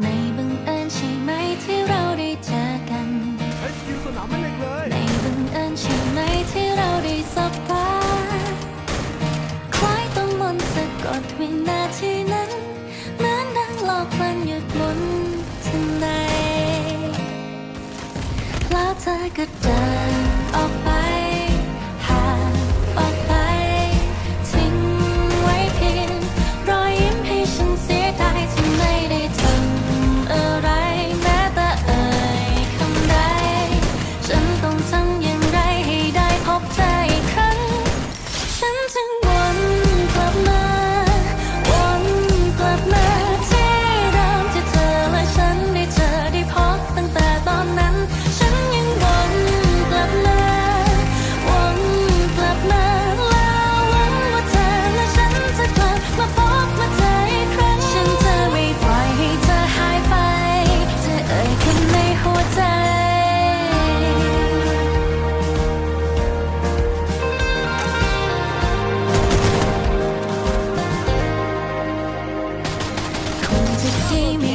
ไม่บังเอิญใช่ไหมที่เราได้เจอกันเฮ้ยคิวสนามไม่เล็กเลยไม่บังเอิญใช่ไหมที่เราได้สบตาคล้ายต้องมนต์สะกดวินาทีนั้นเหมือนดังหลอกพลันหยุดหมุนทันใดแล้วเธอก็เดิ came.